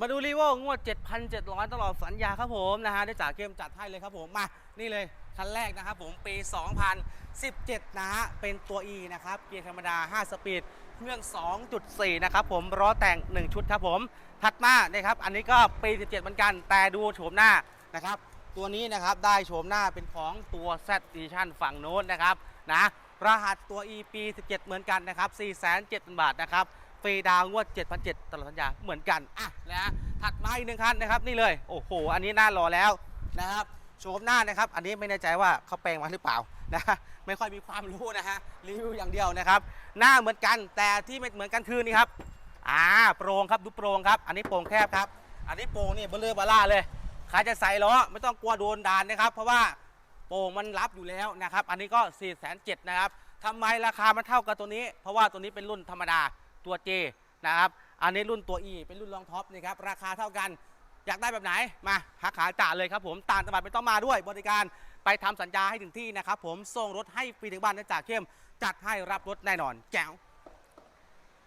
มาดูรีโวงวด 7,700 ตลอดสัญญาครับผมนะฮะได้จากเกมจัดให้เลยครับผมมานี่เลยคันแรกนะครับผมปี 2017 นะฮะเป็นตัว E นะครับเกียร์ธรรมดา 5 สปีดเครื่อง 2.4 นะครับผมล้อแต่ง 1 ชุดครับผมถัดมานะครับอันนี้ก็ปี 17 เหมือนกัน แต่ดูโฉมหน้านะครับตัวนี้นะครับได้โฉมหน้าเป็นของตัว Z Edition ฝั่งโน้นนะครับนะรหัสตัว E ปี 17 เหมือนกันนะครับ4,700 บาทนะครับ ฟรีดาวน์งวด 7,700ตลอดสัญญาเหมือนกันอะนะถัดมาอีกหนึ่งคันนะครับนี่เลยโอ้โหอันนี้น่ารอแล้วนะครับโฉมหน้านะครับ อันนี้ไม่แน่ใจว่าเขาแปลงมาหรือเปล่านะไม่ค่อยมีความรู้นะฮะรีวิวอย่างเดียวนะครับ หน้าเหมือนกันแต่ที่ไม่เหมือนกันคือนี่ครับอ่าโปร่งครับดูโปร่งครับ อันนี้โปร่งแคบครับ อันนี้โปร่งนี่เบลเลอร์บาร่าเลยใครจะใส่ล้อไม่ต้องกลัวโดนด่านนะครับ เพราะว่าโปร่งมันรับอยู่แล้วนะครับ อันนี้ก็4 7 0 0 0นะครับทำไมราคามันเท่ากับตัวนี้ เพราะว่าตัวนี้เป็นรุ่นธรรมดา ตัว J นะครับ อันนี้รุ่นตัว E เป็นรุ่นรองท็อปนี่ครับ ราคาเท่ากัน อยากได้แบบไหน มาหาขาจ่าเลยครับผมต่างจังหวัดไม่ต้องมาด้วย บริการไปทำสัญญาให้ถึงที่นะครับผม ส่งรถให้ฟรีถึงบ้านนะจ่าเข้ม จัดให้รับรถแน่นอน แจ๋ว